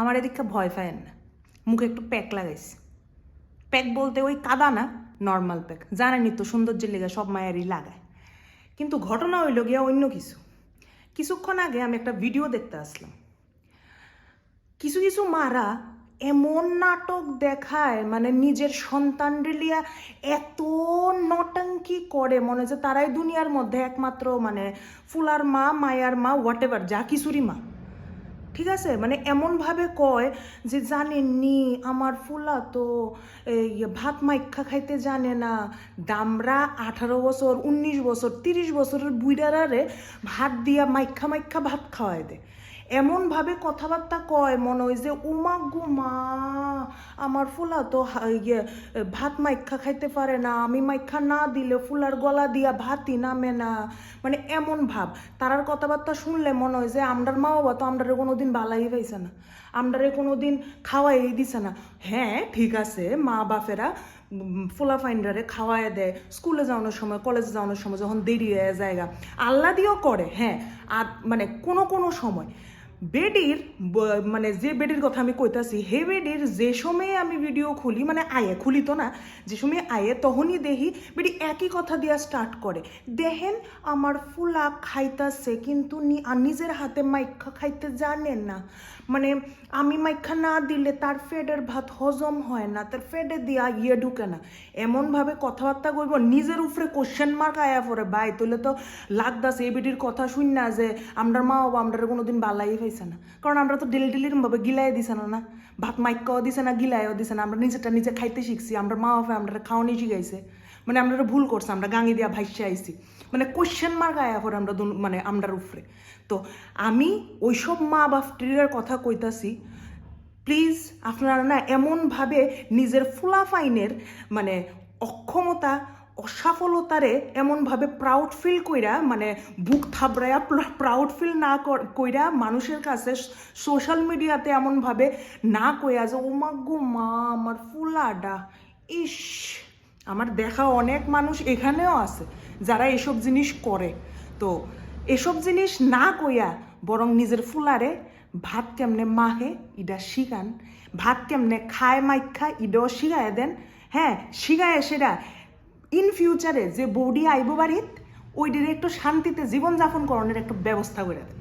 আমার এদিকে ভয় পায়েন না। মুখে একটু প্যাক লাগাইছে। প্যাক বলতে ওই কাদা না নর্মাল প্যাক। জানেনই তো সৌন্দর্যের লেগে সব মায়েরই লাগায়। কিন্তু ঘটনা হইল গিয়া অন্য কিছু। কিছুক্ষণ আগে আমি একটা ভিডিও দেখতে আসলাম। কিছু কিছু মারা এমন নাটক দেখায় মানে নিজের সন্তান লিয়া এত নটাঙ্কি করে, মনে যে তারাই দুনিয়ার মধ্যে একমাত্র মানে ফুলার মা, মায়ার মা হোয়াট এভার যা কিছুরই মা। ঠিক আছে? মানে এমনভাবে কয় যে জানেননি, আমার ফুলা তো এই ভাত মাইক্ষা খাইতে জানে না। দামরা আঠারো বছর, উনিশ বছর, তিরিশ বছরের বুইডারারে ভাত দিয়া মাইক্ষা মাইক্ষা ভাত খাওয়ায় দেয় এমনভাবে কথাবার্তা কয় মনে হয় যে, উমা গুমা আমার ফুলা তো ইয়ে ভাত মাইক্ষা খাইতে পারে না। আমি মাইক্ষা না দিলে ফুলার গলা দিয়া ভাতই নামে না। মানে এমন ভাব। তারার কথাবার্তা শুনলে মনে হয় যে, আমরার মা বাবা তো আমরারে কোনোদিন বালাই পাইছে না। আমরারে কোনোদিন খাওয়াই দিছে না। হ্যাঁ ঠিক আছে, মা বাপেরা ফুলা ফাইন্ডারে খাওয়ায় দেয়। স্কুলে যাওয়ানোর সময়, কলেজে যাওয়ানোর সময় যখন দেরি হয়ে জায়গা আল্লা দিয়েও করে হ্যাঁ। আর মানে কোনো কোনো সময় বেডির মানে যে বেডির কথা আমি কইতাছি, হে বেডির, যে সময়ে আমি ভিডিও খুলি মানে আয়ে, খুলি তো না, যে সময় আয়ে, তখনই দেখি বেডি একই কথা দিয়া স্টার্ট করে। দেখেন, আমার ফুলা খাইতাছে, কিন্তু নিজের হাতে মাইখা খাইতে জানেন না। মানে আমি মাইখা না দিলে তার ফেডের ভাত হজম হয় না, তার ফেডে দিয়া ইয়ে ঢুকে না। এমনভাবে কথাবার্তা কইব, নিজের উপরে কোশ্চেন মার্ক আয়া পরে বাই তুলে তো লাগতাছে এই বেডির কথা শুন না যে আমরা মা বাবা আমরা কোনোদিন বালাই পাইছে না কারণ আমরা তো ডেলি ডেলির ভাবে গিলাই দিছে না। না ভাত মাইকাও দিছে না গিলাইও দিছে না আমরা নিজেরটা নিজে খাইতে শিখছি। আমরা মা বাবা আমরা খাওয়া খাওয়ানি শিখাইছে। মানে আমরা ভুল করছে। আমরা গাঙি দিয়া ভাইসে আইছি। মানে কোশ্চেন মার্ক আয়া পরে আমরা মানে আমরার উপরে। তো আমি ওইসব মা বাপটির কথা কইতাছি প্লিজ আপনারা না এমনভাবে নিজের ফুলাফাইনের মানে অক্ষমতা অসাফলতারে এমনভাবে প্রাউড ফিল কইরা মানে বুক থাবড়ায়া প্রাউড ফিল না কইরা মানুষের কাছে সোশ্যাল মিডিয়াতে এমনভাবে না কইয়া যে, ও মা গো মা, আমার ফুলাডা, ইস, আমার দেখা অনেক মানুষ এখানেও আছে যারা এসব জিনিস করে। তো এসব জিনিস না কইয়া বরং নিজের ফুলারে ভাত কেমনে মাহে ইডা শিখান। ভাত কেমনে খায় মাইখা, ইডাও শিখায় দেন। হ্যাঁ শিখায় সেটা ইন ফিউচারে যে বৌডি আইব বাড়িত ওইটির একটু শান্তিতে জীবনযাপন করণের একটু ব্যবস্থা করে দেন।